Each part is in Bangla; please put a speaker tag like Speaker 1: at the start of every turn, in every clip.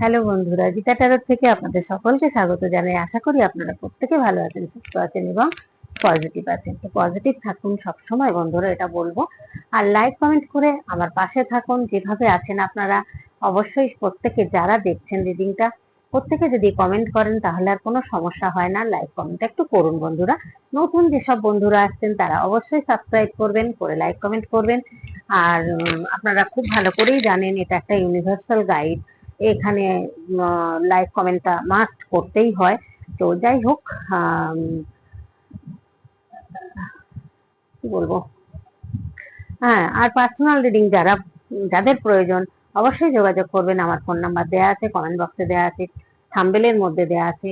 Speaker 1: হ্যালো বন্ধুরা, গীতা ট্যারোর থেকে আপনাদের সকলকে স্বাগত জানাই। আশা করি আপনারা প্রত্যেকে ভালো আছেন, সুস্থ আছেন এবং পজিটিভ আছেন। তো পজিটিভ থাকুন সবসময় বন্ধুরা, এটা বলব। আর লাইক কমেন্ট করে আমার পাশে থাকুন, যেভাবে আছেন আপনারা, অবশ্যই প্রত্যেকে যারা দেখছেন রিডিংটা প্রত্যেকে যদি কমেন্ট করেন তাহলে আর কোনো সমস্যা হয় না লাইক কমেন্ট একটু করুন বন্ধুরা। নতুন যেসব বন্ধুরা আসছেন তারা অবশ্যই সাবস্ক্রাইব করবেন, করে লাইক কমেন্ট করবেন। আর আপনারা খুব ভালো করেই জানেন, এটা একটা ইউনিভার্সাল গাইড এখানে লাইক কমেন্টটা মাস্ট করতেই হয়। তো যাই হোক কি বলব? হ্যাঁ আর পার্সোনাল রিডিং যারা, যাদের প্রয়োজন, অবশ্যই যোগাযোগ করবেন। আমার ফোন নাম্বার দেওয়া আছে কমেন্ট বক্সে দেওয়া আছে থাম্বেলের মধ্যে দেওয়া আছে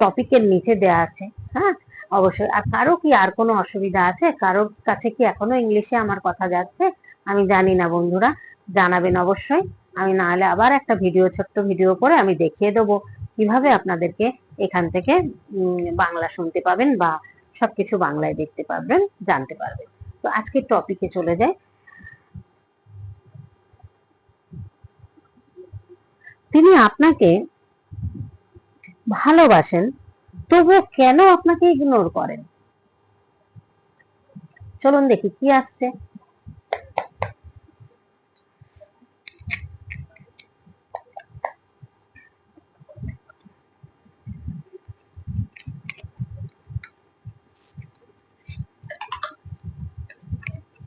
Speaker 1: টপিকের নিচে দেওয়া আছে হ্যাঁ? অবশ্যই। আর কারও কি আর কোনো অসুবিধা আছে? কারোর কাছে কি এখনও ইংলিশে আমার কথা যাচ্ছে? আমি জানি না বন্ধুরা, জানাবেন অবশ্যই। আমি না হলে আবার একটা ভিডিও ছোট্ট ভিডিও করে আমি দেখিয়ে দেবো কীভাবে আপনাদেরকে এখান থেকে বাংলা শুনতে পাবেন বা সবকিছু বাংলায় দেখতে পারবেন, জানতে পারবেন। তো আজকে টপিকে চলে যাই। তিনি আপনাকে ভালোবাসেন, তবুও কেন আপনাকে ইগনোর করেন? চলুন দেখি কি আসছে।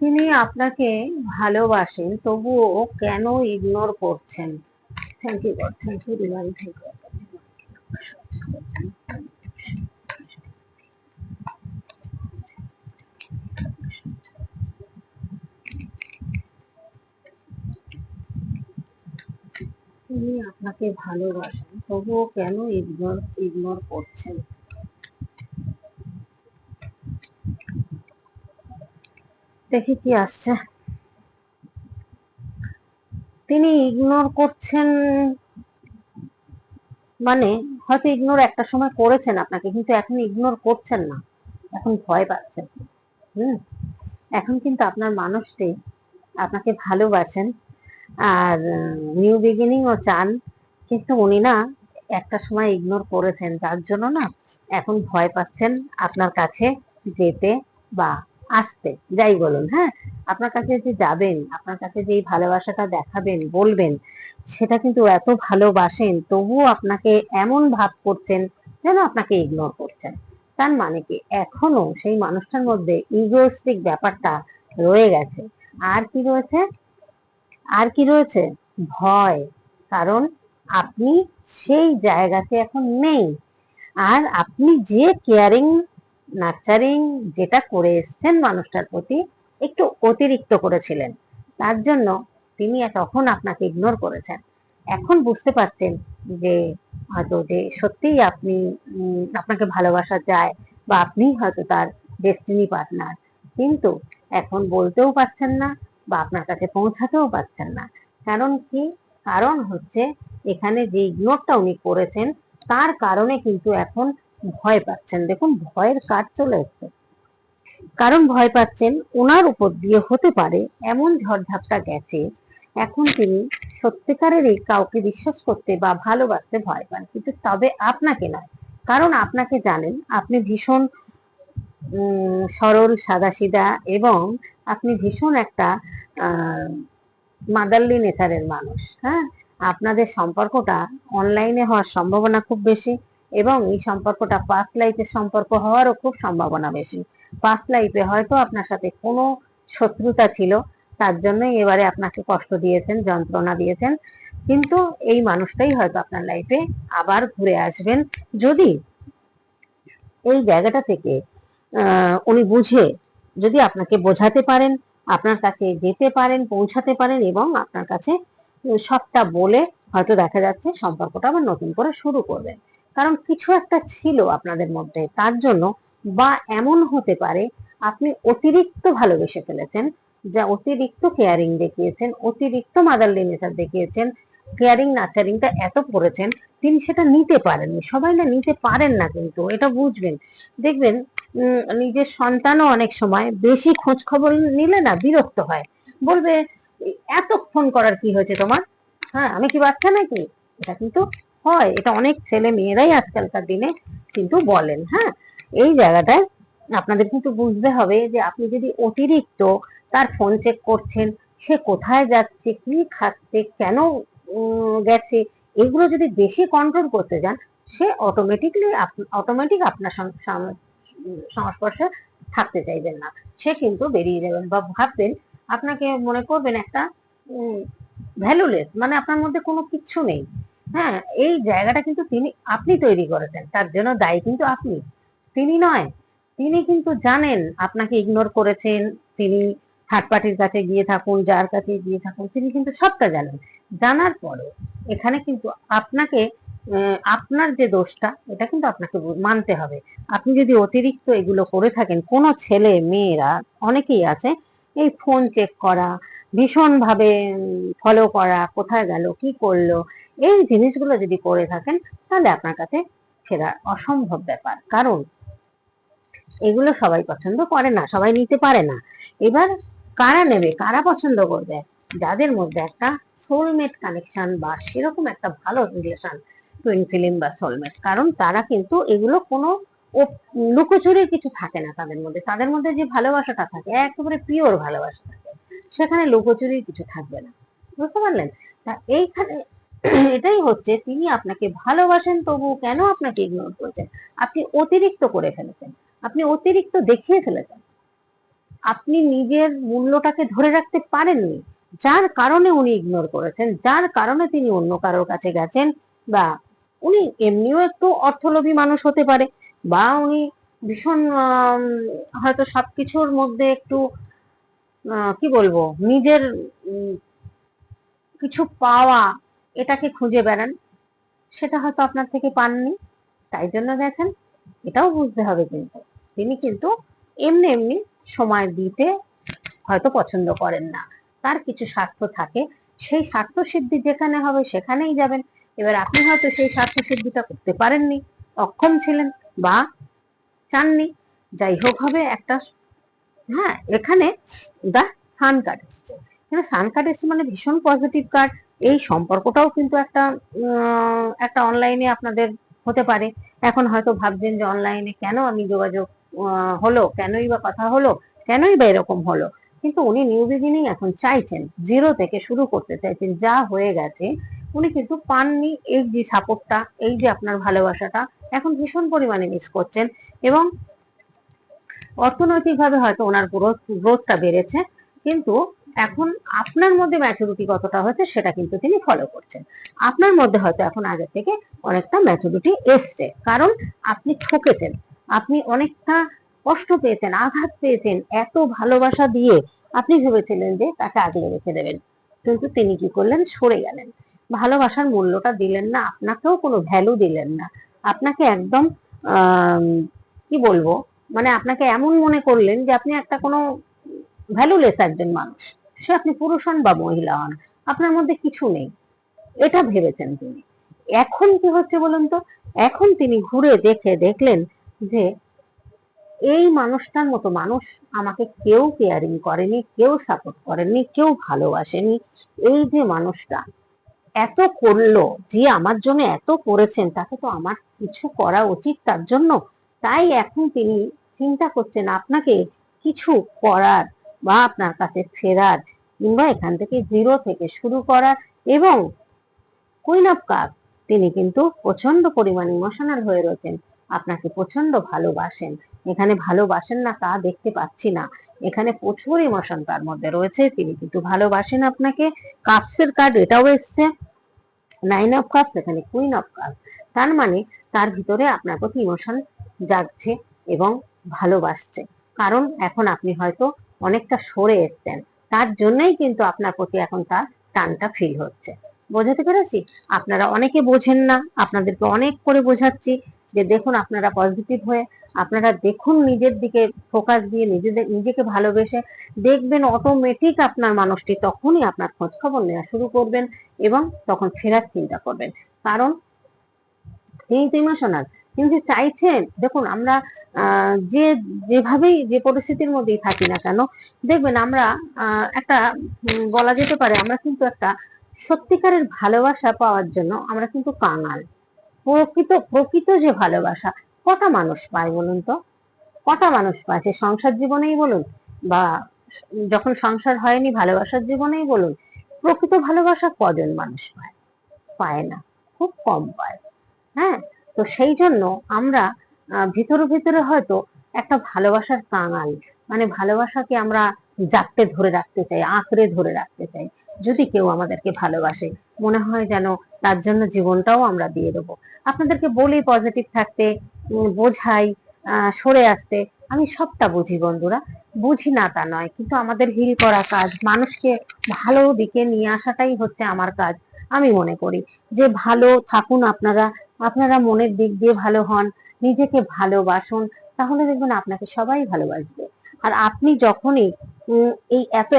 Speaker 1: তিনি আপনাকে ভালোবাসেন, তবুও কেন ইগনোর করছেন? Thank you God thank you divine thank you তিনি আপনাকে ভালোবাসেন, তবুও কেন ইগনোর ইগনোর করছেন? দেখি কি আসছে। তিনি ইগনোর করছেন মানে হয়তো ইগনোর একটা সময় করেছেন আপনাকে, কিন্তু এখন ইগনোর করছেন না। এখন ভয় পাচ্ছেন হুম? এখন কিন্তু আপনার মানুষটি আপনাকে ভালোবাসেন, আর নিউ বিগিনিং ও চান, কিন্তু উনি না একটা সময় ইগনোর করেছেন। যার জন্য না এখন ভয় পাচ্ছেন আপনার কাছে যেতে বা আসতে, যাই বলুন হ্যাঁ? আপনার কাছে যে যাবেন, আপনার কাছে যে ভালোবাসাটা দেখাবেন, বলবেন, সেটা কিন্তু এত ভালোবাসেন, তবুও আপনাকে এমন ভাব করছেন যেন আপনাকে ইগনোর করছেন। তার মানে কি? এখনও সেই মানুষটার মধ্যে ইগোস্টিক ব্যাপারটা রয়ে গেছে। আর কি রয়েছে? আর কি রয়েছে? ভয়। কারণ আপনি সেই জায়গাতে এখন নেই। আর আপনি যে কেয়ারিং নার্চারিং যেটা করে এসছেন মানুষটার প্রতি একটু অতিরিক্ত করেছিলেন। তার জন্য তিনি তখন আপনাকে ইগনোর করেছেন। এখন বুঝতে পারছেন যে হয়তো যে সত্যিই আপনি আপনাকে ভালোবাসা যায় বা আপনি হয়তো তার ডেস্টিনি পার্টনার কিন্তু এখন বলতেও পারছেন না বা আপনার কাছে পৌঁছাতেও পারছেন না। কারণ কি? কারণ হচ্ছে এখানে যে ইগনোরটা উনি করেছেন, তার কারণে কিন্তু এখন ভয় পাচ্ছেন। দেখুন, ভয়ের কাজ চলে এসছে। কারণ ভয় পাচ্ছেন, ওনার উপর দিয়ে হতে পারে এমন ঝড়ঝাপটা গেছে, এখন তিনি সত্যিকারেরই কাউকে বিশ্বাস করতে বা ভালোবাসতে ভয় পান। কিন্তু তবে আপনাকে নয় কারণ আপনাকে জানেন, আপনি ভীষণ সরল, সাদাসিধা এবং আপনি ভীষণ একটা মাদারলি নেচারের মানুষ হ্যাঁ? আপনাদের সম্পর্কটা অনলাইনে হওয়ার সম্ভাবনা খুব বেশি। এবং এই সম্পর্কটা পাস্ট লাইফের সম্পর্ক হওয়ারও খুব সম্ভাবনা বেশি। পাস্ট লাইফে হয়তো আপনার সাথে কোনো শত্রুতা ছিল, তার জন্যই এবারে আপনাকে কষ্ট দিয়েছেন, যন্ত্রণা দিয়েছেন। কিন্তু এই মানুষটাই হয়তো আপনার লাইফে আবার ঘুরে আসবেন। যদি এই জায়গাটা থেকে উনি বুঝে, যদি আপনাকে বোঝাতে পারেন, আপনার কাছে যেতে পারেন, পৌঁছাতে পারেন এবং আপনার কাছে সবটা বলে হয়তো দেখা যাচ্ছে সম্পর্কটা আবার নতুন করে শুরু করবেন। কারণ কিছু একটা ছিল আপনাদের মধ্যে, তার জন্য বা এমন হতে পারে আপনি অতিরিক্ত ভালোবেসে ফেলেছেন, যা অতিরিক্ত কেয়ারিং দেখিয়েছেন, অতিরিক্ত মাদারলি নেচার দেখিয়েছেন কেয়ারিং নাচারিংটা এত করেছেন, তিনি সেটা নিতে পারেননি। সবাই না নিতে পারেন না কিন্তু, এটা বুঝবেন। দেখবেন নিজের সন্তানও অনেক সময় বেশি খোঁজ খবর নিলে না বিরক্ত হয়। বলবে এত ফোন করার কি হয়েছে তোমার? হ্যাঁ আমি কি বাচ্চা নাকি? এটা কিন্তু হয়, এটা অনেক ছেলে মেয়েরাই আজকালকার দিনে কিন্তু বলেন হ্যাঁ? এই জায়গাটায় আপনাদের কিন্তু বুঝতে হবে যে আপনি যদি অতিরিক্ত তার ফোন চেক করছেন, সে কোথায় যাচ্ছে, কি খাচ্ছে, কেন গেছে, এগুলো যদি বেশি কন্ট্রোল করতে যান, সে অটোমেটিকলি অটোমেটিক আপনার সংস্পর্শে থাকতে চাইবেন না। সে কিন্তু বেরিয়ে যাবেন বা ভাববেন আপনাকে মনে করবেন একটা ভ্যালুলেস মানে আপনার মধ্যে কোনো কিচ্ছু নেই। হ্যাঁ এই জায়গাটা কিন্তু তিনি, আপনি তৈরি করেছেন। তার জন্য দায়ী কিন্তু আপনি। তিনি নয়, তিনি কিন্তু জানেন, আপনাকে ইগনোর করেছেন, তিনি থার্ড পার্টির কাছে গিয়ে থাকুন, যার কাছে গিয়ে থাকুন, তিনি কিন্তু সবটা জানেন। জানার পরে এখানে কিন্তু আপনাকে আপনার যে দোষটা, এটা কিন্তু আপনাকে মানতে হবে। আপনি যদি অতিরিক্ত এগুলো করে থাকেন, কোনো ছেলে, মেয়েরা, অনেকেই আছে, এই ফোন চেক করা ভীষণ ভাবে ফলো করা, কোথায় গেল, কি করল এই জিনিসগুলো যদি করে থাকেন, তাহলে আপনার কাছে ফেরা অসম্ভব ব্যাপার। কারণ এগুলো সবাই পছন্দ করে না, সবাই নিতে পারে না। এবার কারা নেবে, কারা পছন্দ করবে? যাদের মধ্যে একটা সোলমেট কানেকশন বা সেরকম একটা ভালো রিলেশন টুইন ফিল্ম বা সোলমেট কারণ তারা কিন্তু এগুলো কোনো লুকোচুরির কিছু থাকে না তাদের মধ্যে। তাদের মধ্যে যে ভালোবাসাটা থাকে, একেবারে পিওর ভালোবাসা থাকে, সেখানে লুকোচুরির কিছু থাকবে না। বুঝতে পারলেন? তা এইখানে এটাই হচ্ছে, তিনি আপনাকে ভালোবাসেন তবু কেন আপনাকে ইগনোর করেছেন? আপনি অতিরিক্ত করে ফেলেছেন। আপনি অতিরিক্ত দেখিয়ে ফেলেছেন। আপনি নিজের মূল্যটাকে ধরে রাখতে পারেননি, যার কারণে উনি ইগনোর করেছেন, যার কারণে তিনি অন্য কারোর কাছে গেছেন, বা উনি এমনিও একটু অর্থলোভী মানুষ হতে পারে, বা উনি ভীষণ হয়তো সবকিছুর মধ্যে একটু কি বলব, নিজের কিছু পাওয়া এটাকে খুঁজে বেড়ান। সেটা হয়তো আপনার থেকে পাননি, তাই জন্য দেখেন এটাও বুঝতে হবে কিন্তু। তিনি কিন্তু এমনি এমনি সময় দিতে হয়তো পছন্দ করেন না। তার কিছু স্বার্থ থাকে। সেই স্বার্থ সিদ্ধি যেখানে হবে সেখানেই যাবেন। এবার আপনি হয়তো সেই স্বার্থ সিদ্ধিটা করতে পারেননি, অক্ষম ছিলেন বা চাননি। যাই হোক হবে একটা হ্যাঁ এখানে দা সান কার্ড এসছে। সান কার্ড এসছে মানে ভীষণ পজিটিভ কার্ড এই সম্পর্কটাও কিন্তু একটা একটা অনলাইনে আপনাদের হতে পারে। এখন হয়তো ভাবছেন যে অনলাইনে কেন আমি যোগাযোগ হলো? কেনই বা কথা হলো? কেনই বা এরকম হলো? কিন্তু উনি নিউ বিগিনিং এখন চাইছেন জিরো থেকে শুরু করতে চাইছেন, যা হয়ে গেছে, উনি কিন্তু পাননি এই যে সাপোর্টটা এই যে আপনার ভালোবাসাটা, এখন ভীষণ পরিমাণে মিস করছেন এবং অর্থনৈতিকভাবে হয়তো ওনার গ্রোথ গ্রোথটা বেড়েছে। কিন্তু এখন আপনার মধ্যে ম্যাচুরিটি কতটা হয়েছে সেটা কিন্তু তিনি ফলো করছেন। আপনার মধ্যে হয়তো এখন আগে থেকে অনেকটা ম্যাচুরিটি এসছে। কারণ আপনি ঠকেছেন, আপনি অনেকটা কষ্ট পেয়েছেন, আঘাত পেয়েছেন, এত ভালোবাসা দিয়ে আপনি ভেবেছিলেন যে তাকে আগলে রেখে দেবেন। কিন্তু তিনি কি করলেন? সরে গেলেন। ভালোবাসার মূল্যটা দিলেন না, আপনাকেও কোনো ভ্যালু দিলেন না। আপনাকে একদম কি বলব? মানে আপনাকে এমন মনে করলেন যে আপনি একটা কোনো ভ্যালুলেস একজন মানুষ। সে আপনি পুরুষ হন বা মহিলা হন, আপনার মধ্যে কিছু নেই। এটা ভেবেছেন তিনি। এখন কি হচ্ছে বলুন তো? এখন তিনি ঘুরে দেখে দেখলেন যে এই মানুষটার মতো মানুষ আমাকে কেউ কেয়ারিং করেনি, কেউ সাপোর্ট করেনি কেউ ভালোবাসেনি। এই যে মানুষটা এত করল, যে আমার জন্য এত করেছেন তাকে তো আমার কিছু করা উচিত তার জন্য। তাই এখন তিনি চিন্তা করছেন, আপনাকে কিছু করার বা আপনার কাছে ফেরার কিংবা এখান থেকে জিরো থেকে শুরু করার এবং কুইন অফ কাপ তিনি কিন্তু প্রচণ্ড পরিমাণ ইমোশনাল হয়ে রয়েছেন। আপনাকে প্রচণ্ড ভালোবাসেন। এখানে ভালোবাসেন না তা দেখতে পাচ্ছি না। এখানে প্রচুর ইমোশন তার মধ্যে রয়েছে। তিনি কিন্তু ভালোবাসেন আপনাকে। কাপসের কার্ড এটাও এসছে। নাইন অফ কাপস এখানে কুইন অফ কাপস তার মানে তার ভিতরে আপনার প্রতি ইমোশন জাগছে এবং ভালোবাসছে। কারণ এখন আপনি হয়তো অনেকটা সরে এসছেন। তার জন্যই কিন্তু আপনার প্রতি এখন তার টানটা ফিল হচ্ছে। বোঝাতে পেরেছি? আপনারা অনেকে বোঝেন না। আপনাদেরকে অনেক করে বোঝাচ্ছি যে দেখুন, আপনারা পজিটিভ হয়ে, আপনারা দেখুন নিজের দিকে ফোকাস দিয়ে নিজেদের, নিজেকে ভালোবেসে দেখবেন অটোমেটিক আপনার মানুষটি তখনই আপনার খোঁজ খবর নেওয়া শুরু করবেন এবং তখন ফেরার চিন্তা করবেন। কারণ তো ইমোশনাল তিনি যে চাইছেন, দেখুন আমরা যে, যেভাবেই যে পরিস্থিতির মধ্যেই থাকি না কেন, দেখবেন আমরা একটা বলা যেতে পারে আমরা কিন্তু একটা সত্যিকারের ভালোবাসা পাওয়ার জন্য আমরা কিন্তু কাঙাল। প্রকৃত প্রকৃত যে ভালোবাসা, কটা মানুষ পায় বলুন তো? কটা মানুষ পায়? সে সংসার জীবনেই বলুন বা যখন সংসার হয়নি ভালোবাসার জীবনেই বলুন, প্রকৃত ভালোবাসা কজন মানুষ পায়? পায় না, খুব কম পায়। হ্যাঁ? তো সেই জন্য আমরা ভিতরে ভিতরে হয়তো একটা ভালোবাসার কাঙাল মানে ভালোবাসাকে আমরা জাগতে ধরে রাখতে চাই, আঁকড়ে ধরে রাখতে চাই। যদি কেউ আমাদেরকে ভালোবাসে, মনে হয় যেন তার জন্য জীবনটাও আমরা দিয়ে দেবো। আপনাদেরকে বলি পজিটিভ থাকতে বোঝাই সরে আসতে। আমি সবটা বুঝি বন্ধুরা, বুঝি না তা নয়, কিন্তু আমাদের হিল করা কাজ, মানুষকে ভালো দিকে নিয়ে আসাটাই হচ্ছে আমার কাজ। আমি মনে করি যে ভালো থাকুন আপনারা আপনারা মনের দিক দিয়ে ভালো হন, নিজেকে ভালোবাসুন, তাহলে দেখবেন আপনাকে সবাই ভালোবাসবে। আর আপনি যখনই এই এত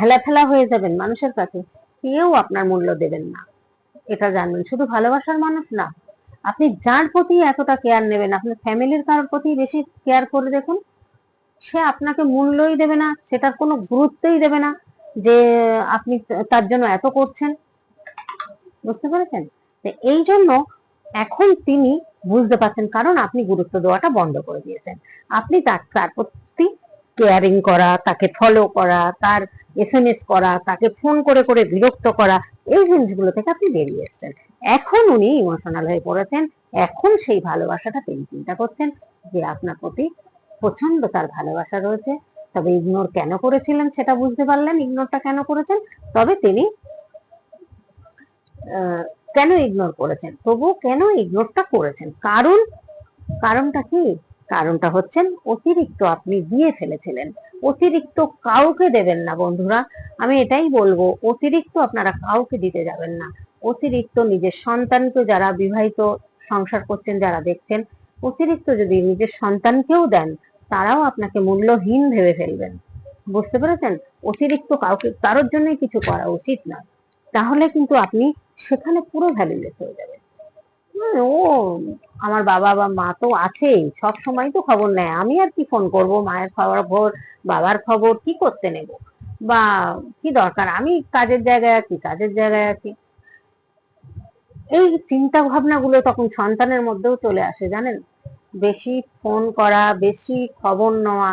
Speaker 1: হেলাফেলা হয়ে যাবেন মানুষের কাছে, কেউ আপনার মূল্য দেবেন না। এটা জানবেন। শুধু ভালোবাসার মানুষ না, আপনি যার প্রতি এতটা কেয়ার নেবেন, আপনার ফ্যামিলির কারোর প্রতি বেশি কেয়ার করে দেখুন, সে আপনাকে মূল্যই দেবে না সেটার কোনো গুরুত্বই দেবে না যে আপনি তার জন্য এত করছেন। বুঝতে পেরেছেন? এই জন্য এখন তিনি বুঝতে পারছেন কারণ আপনি গুরুত্ব দেওয়াটা বন্ধ করে দিয়েছেন। আপনি তার তার প্রতি কেয়ারিং করা, তাকে ফলো করা, তার এস এম এস করা, তাকে ফোন করে করে বিরক্ত করা, এই জিনিসগুলো থেকে আপনি বেরিয়ে এসেছেন। এখন উনি ইমোশনাল হয়ে পড়েছেন। এখন সেই ভালোবাসাটা তিনি চিন্তা করছেন যে আপনার প্রতি প্রচণ্ড তার ভালোবাসা রয়েছে। তবে ইগনোর কেন করেছিলেন সেটা বুঝতে পারলেন ইগনোরটা কেন করেছেন? তবে তিনি কেন ইগনোর করেছেন? তবু কেন ইগনোরটা করেছেন? কারণ, কারণটা কি? কারণটা হচ্ছেন অতিরিক্ত আপনি দিয়ে ফেলেছিলেন। অতিরিক্ত কাউকে দেবেন না বন্ধুরা। আমি এটাই বলব, অতিরিক্ত আপনারা কাউকে দিতে যাবেন না। অতিরিক্ত নিজের সন্তানকে যারা বিবাহিত সংসার করছেন, যারা দেখছেন, অতিরিক্ত যদি নিজের সন্তানকেও দেন, তারাও আপনাকে মূল্যহীন ভেবে ফেলবেন। বুঝতে পেরেছেন? অতিরিক্ত কাউকে, কারোর জন্যই কিছু করা উচিত নয় তাহলে কিন্তু আপনি সেখানে পুরো ভ্যালুলেস হয়ে যাবেন হুম, ও আমার বাবা বা মা তো আছেই সব সময় তো খবর নেয়। আমি আর কি ফোন করব? মায়ের খবর বাবার খবর কি করতে নেব? বা কি দরকার? আমি কাজের জায়গায় আছি কাজের জায়গায় আছি। এই চিন্তা ভাবনাগুলো তখন সন্তানের মধ্যেও চলে আসে জানেন? বেশি ফোন করা বেশি খবর নেওয়া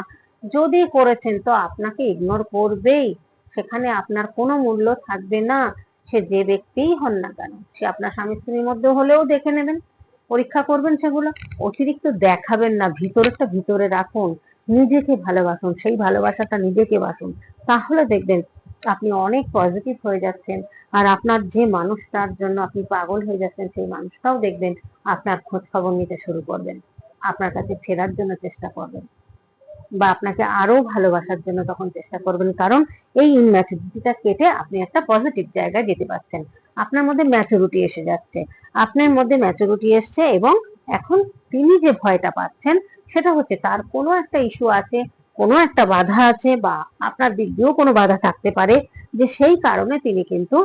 Speaker 1: যদি করেছেন তো আপনাকে ইগনোর করবেই। সেখানে আপনার কোনো মূল্য থাকবে না। সে যে ব্যক্তিই হন না কেন, সে আপনার স্বামী স্ত্রীর মধ্যে হলেও দেখে নেবেন, পরীক্ষা করবেন সেগুলো, অতিরিক্ত দেখাবেন না, ভিতরেরটা ভিতরে রাখুন, নিজেকে ভালোবাসুন, সেই ভালোবাসাটা নিজেকে বাসুন, তাহলে দেখবেন আপনি অনেক পজিটিভ হয়ে যাচ্ছেন, আর আপনার যে মানুষটার জন্য আপনি পাগল হয়ে যাচ্ছেন, সেই মানুষটাও দেখবেন আপনার খোঁজ খবর নিতে শুরু করবেন, আপনার কাছে ফেরার জন্য চেষ্টা করবেন। বা আপনাকে আরও ভালোবাসার জন্য তখন চেষ্টা করবেন। কারণ এই ইনম্যাচুরিটিটা কেটে আপনি একটা পজিটিভ জায়গায় যেতে পারছেন। আপনার মধ্যে ম্যাচুরিটি এসে যাচ্ছে। আপনার মধ্যে ম্যাচুরিটি এসছে এবং এখন তিনি যে ভয়টা পাচ্ছেন, সেটা হচ্ছে তার কোনো একটা ইস্যু আছে, কোনো একটা বাধা আছে বা আপনার দিক দিয়েও কোনো বাধা থাকতে পারে যে সেই কারণে তিনি কিন্তু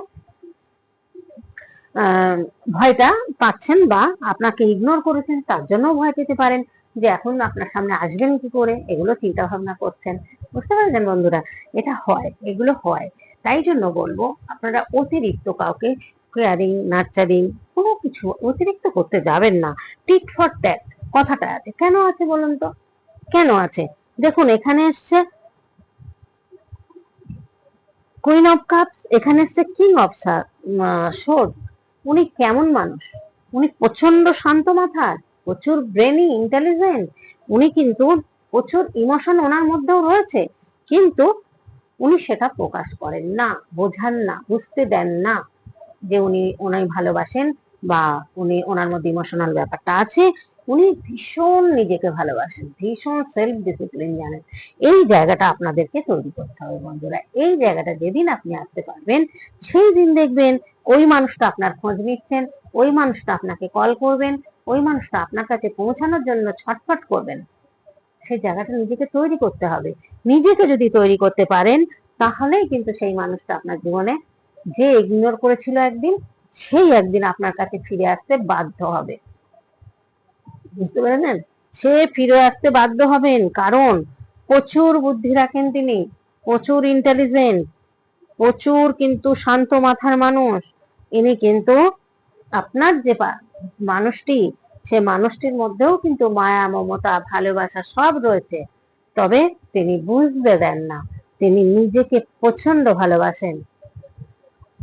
Speaker 1: ভয়টা পাচ্ছেন বা আপনাকে ইগনোর করেছেন, তার জন্য ভয় পেতে পারেন। যে এখন আপনার সামনে আসবেন কি করে? এগুলো চিন্তা ভাবনা করছেন। বুঝতে পারছেন বন্ধুরা? এটা হয়, এগুলো হয়। তাই জন্য বলব, আপনারা অতিরিক্ত কাউকে কেয়ারিং নার্চারিং কোনো কিছু অতিরিক্ত করতে যাবেন না। টিট ফর ট্যাট কথাটা আছে। কেন আছে বলুন তো? কেন আছে? দেখুন, এখানে এসছে কুইন অফ কাপস এখানে এসছে কিং অফ শোড উনি কেমন মানুষ? উনি প্রচণ্ড শান্ত মাথার। প্রচুর ব্রেনি ইন্টেলিজেন্ট উনি কিন্তু প্রচুর ইমোশন ওনার মধ্যেও রয়েছে। কিন্তু উনি সেটা প্রকাশ করেন না, বোঝান না, বুঝতে দেন না যে উনি ওনাই ভালোবাসেন বা উনি ওনার মধ্যে ইমোশনাল ব্যাপারটা আছে। উনি ভীষণ নিজেকে ভালোবাসেন, ভীষণ সেলফ ডিসিপ্লিন জানেন। এই জায়গাটা আপনাদেরকে তৈরি করতে হবে বন্ধুরা। এই জায়গাটা যেদিন আপনি আসতে পারবেন, সেই দিন দেখবেন ওই মানুষটা আপনার খোঁজ নিচ্ছেন, ওই মানুষটা আপনাকে কল করবেন ওই মানুষটা আপনার কাছে পৌঁছানোর জন্য ছটফট করবেন। সেই জায়গাটা নিজেকে তৈরি করতে হবে। নিজেকে যদি তৈরি করতে পারেন, তাহলেই কিন্তু সেই মানুষটা আপনার জীবনে যে ইগনোর করেছিল একদিন, সেই একদিন আপনার কাছে ফিরে আসতে বাধ্য হবে। বুঝতে পেরেছেন? সে ফিরে আসতে বাধ্য হবেন কারণ প্রচুর বুদ্ধি রাখেন তিনি, প্রচুর ইন্টেলিজেন্ট প্রচুর কিন্তু শান্ত মাথার মানুষ। ইনি কিন্তু আপনার যে মানুষটি, সে মানুষটির মধ্যেও কিন্তু মায়া, মমতা, ভালোবাসা সব রয়েছে। তবে তিনি বুঝতে দেন না, তিনি নিজেকে প্রচণ্ড ভালোবাসেন।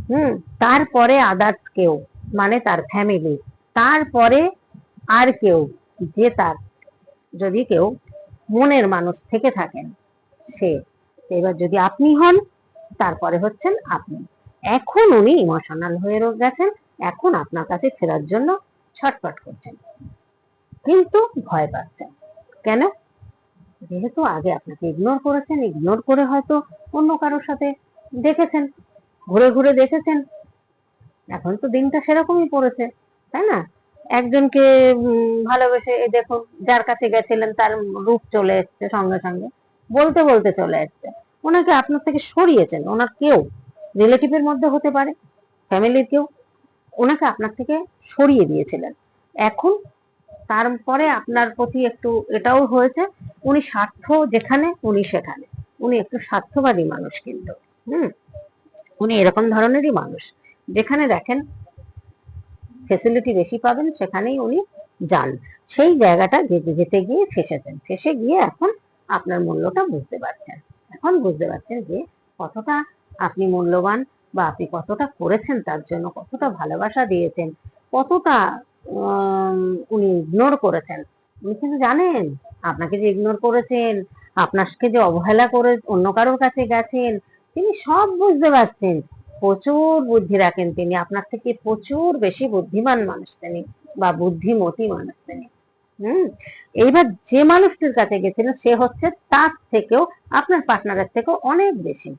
Speaker 1: হুম, তারপরে আদার্স কেউ মানে তার ফ্যামিলি তারপরে আর কেউ, যে তার, যদি কেউ মনের মানুষ থেকে থাকেন, সে। এবার যদি আপনি হন, তারপরে হচ্ছেন আপনি। এখন উনি ইমোশনাল হয়ে গেছেন, এখন আপনার কাছে ফেরার জন্য ছটফট করছেন কিন্তু ভয় পাচ্ছেন কেন? যেহেতু আগে আপনাকে ইগনোর করেছেন ইগনোর করে হয়তো অন্য কারোর সাথে দেখেছেন, ঘুরে ঘুরে দেখেছেন। এখন তো দিনটা সেরকমই পড়েছে, তাই না? একজনকে ভালোবেসে এই দেখুন, যার কাছে গেছিলেন তার রূপ চলে এসছে সঙ্গে সঙ্গে, বলতে বলতে চলে এসছে। ওনাকে আপনার থেকে সরিয়েছেন, ওনার কেউ রিলেটিভের মধ্যে হতে পারে ফ্যামিলির কেউ ওনাকে আপনার থেকে সরিয়ে দিয়েছিলেন। এখন তারপরে আপনার প্রতি একটু এটাও হয়েছে, উনি স্বার্থ যেখানে, উনি সেখানে। উনি একটু স্বার্থবাদী মানুষ কিন্তু, হুম? উনি এরকম ধরনেরই মানুষ। যেখানে দেখেন ফেসিলিটি বেশি পাবেন, সেখানেই উনি যান। সেই জায়গাটা যেতে যেতে গিয়ে ফেসেছেন। ফেসে গিয়ে এখন আপনার মূল্যটা বুঝতে পারছেন। এখন বুঝতে পারছেন যে কতটা আপনি মূল্যবান বা আপনি কতটা করেছেন, তার জন্য কতটা ভালোবাসা দিয়েছেন, কতটা উনি ইগনোর করেছেন। উনি কিন্তু জানেন, আপনাকে যে ইগনোর করেছেন, আপনাকে যে অবহেলা করে অন্য কারোর কাছে গেছেন, তিনি সব বুঝতে পারছেন। প্রচুর বুদ্ধি রাখেন তিনি, আপনার থেকে প্রচুর বেশি বুদ্ধিমান মানুষ তিনি, বা বুদ্ধিমতী মানুষ তিনি। হুম? এইবার যে মানুষটির কাছে গেছিলেন সে হচ্ছে তার থেকেও, আপনার পার্টনারের থেকেও অনেক বেশি।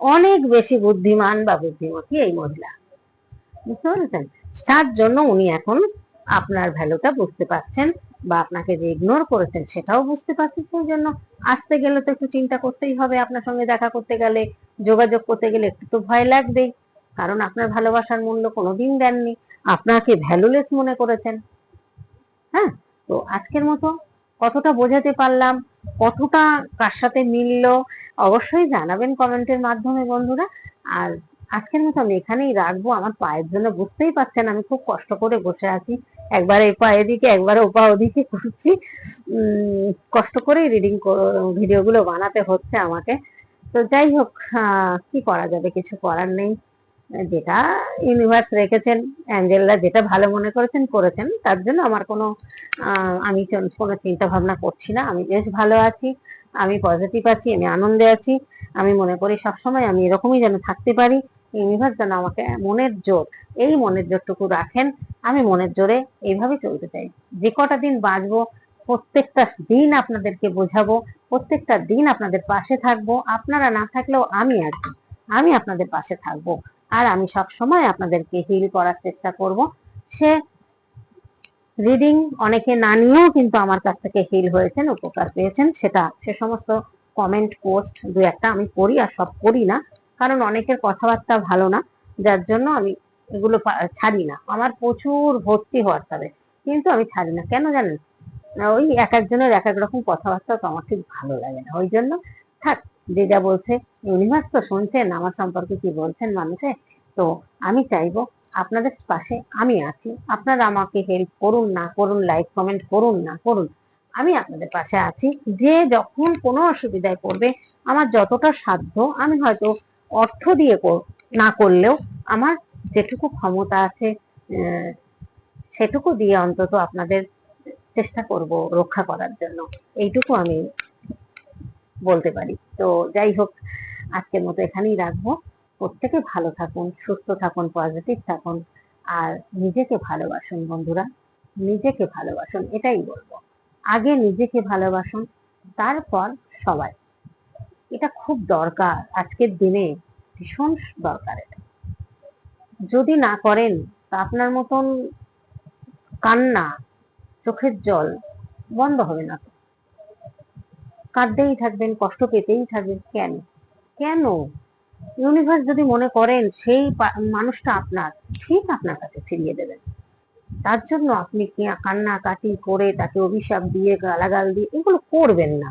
Speaker 1: অনেক বেশি বুদ্ধিমান বা বুদ্ধিমতী এই মহিলা। বুঝতে পেরেছেন? তার জন্য উনি এখন আপনার ভ্যালুটা বুঝতে পারছেন বা আপনাকে যে ইগনোর করেছেন সেটাও বুঝতে পারছেন। সেই জন্য আসতে গেলে তো একটু চিন্তা করতেই হবে আপনার সঙ্গে দেখা করতে গেলে, যোগাযোগ করতে গেলে একটু তো ভয় লাগবেই। কারণ আপনার ভালোবাসার মূল্য কোনোদিন দেননি। আপনাকে ভ্যালুলেস মনে করেছেন। হ্যাঁ? তো আজকের মতো কতটা বোঝাতে পারলাম, কতটা কার সাথে মিললো অবশ্যই জানাবেন কমেন্টের মাধ্যমে বন্ধুরা। আর আজকের মতো আমি এখানেই রাখব। আমার পায়ের জন্য বুঝতেই পারছেন আমি খুব কষ্ট করে বসে আছি। একবার এই পা এদিকে, একবার ও পা ওদিকে করছি। কষ্ট করেই রিডিং ভিডিওগুলো বানাতে হচ্ছে আমাকে। তো যাই হোক কি করা যাবে? কিছু করার নেই। যেটা ইউনিভার্স রেখেছেন, অ্যাঞ্জেলরা যেটা ভালো মনে করেছেন করেছেন। তার জন্য আমার কোনো আমি কোনো চিন্তা ভাবনা করছি না। আমি বেশ ভালো আছি। আমি পজিটিভ আছি, আমি আনন্দে আছি, আমি মনে করি সবসময় আমি এরকমই যেন থাকতে পারি। ইউনিভার্স যেন আমাকে মনের জোর, এই মনের জোরটুকু রাখেন, আমি মনের জোরে এইভাবে চলতে চাই। যে কটা দিন বাঁচবো, প্রত্যেকটা দিন আপনাদেরকে বোঝাবো, প্রত্যেকটা দিন আপনাদের পাশে থাকব। আপনারা না থাকলেও আমি আছি আমি আপনাদের পাশে থাকব। আর আমি সব সময় আপনাদেরকে হিল করার চেষ্টা করব। সে রিডিং অনেকে না নিয়েও কিন্তু আমার কাছ থেকে হিল হয়েছেন, উপকার পেয়েছেন, সেটা সে সমস্ত কমেন্ট পোস্ট দু একটা আমি করি আর সব করি না। কারণ অনেকের কথাবার্তা ভালো না, যার জন্য আমি এগুলো ছাড়ি না। আমার প্রচুর ভর্তি হোয়াটসঅ্যাপে, কিন্তু আমি ছাড়ি না। কেন জানেন? ওই এক একজনের এক এক রকম কথাবার্তা তো আমার ঠিক ভালো লাগে না। ওই জন্য থাক যে যা বলছে, ইউনিভার্স তো শুনছেন, আমার সম্পর্কে কি বলছেন মানুষে? তো আমি চাইব আপনাদের পাশে আমি আছি। আপনারা আমাকে হেল্প করুন, না করুন লাইক কমেন্ট করুন, না করুন, আমি আপনাদের পাশে আছি। যে যখন কোনো অসুবিধায় পড়বে, আমার যতটা সাধ্য, আমি হয়তো অর্থ দিয়ে না করলেও আমার যেটুকু ক্ষমতা আছে সেটুকু দিয়ে অন্তত আপনাদের চেষ্টা করব রক্ষা করার জন্য। এইটুকু আমি বলতে পারি। তো যাই হোক, আজকের মতো এখানেই রাখব। প্রত্যেকে ভালো থাকুন, সুস্থ থাকুন পজিটিভ থাকুন, আর নিজেকে ভালোবাসুন বন্ধুরা, নিজেকে ভালোবাসুন, এটাই বলব। আগে নিজেকে ভালোবাসুন, তারপর সবাই। এটা খুব দরকার, আজকের দিনে ভীষণ দরকার এটা। যদি না করেন, তা আপনার মতন কান্না, চোখের জল বন্ধ হবে না। কাঁদতেই থাকবেন, কষ্ট পেতেই থাকবেন, কেন? কেন? ইউনিভার্স যদি মনে করেন, সেই মানুষটা আপনার, ঠিক আপনার কাছে ফিরিয়ে দেবেন। তার জন্য আপনি কি কান্না কাটি করে তাকে অভিশাপ দিয়ে, গালাগাল দিয়ে, এগুলো করবেন না।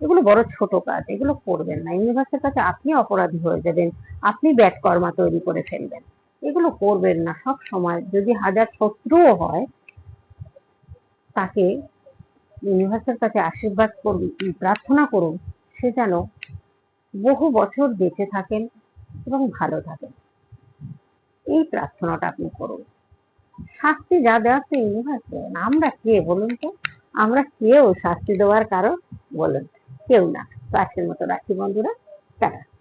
Speaker 1: এগুলো বড় ছোট কাজ, এগুলো করবেন না। ইউনিভার্সের কাছে আপনি অপরাধী হয়ে যাবেন, আপনি ব্যাট কর্মা তৈরি করে ফেলবেন। এগুলো করবেন না সব সময়। যদি হাজার শত্রুও হয়, তাকে ইউনিভার্সের কাছে আশীর্বাদ করুন, প্রার্থনা করুন, সে যেন বহু বছর বেঁচে থাকেন এবং ভালো থাকেন। এই প্রার্থনাটা আপনি করুন। শাস্তি যা দেওয়ার তো ইউনিভার্সে আমরা কে বলুন তো? আমরা কেউ শাস্তি দেওয়ার কারণ বলুন। কেউ না। তো আজকের মতো রাখি বন্ধুরা। টাটা।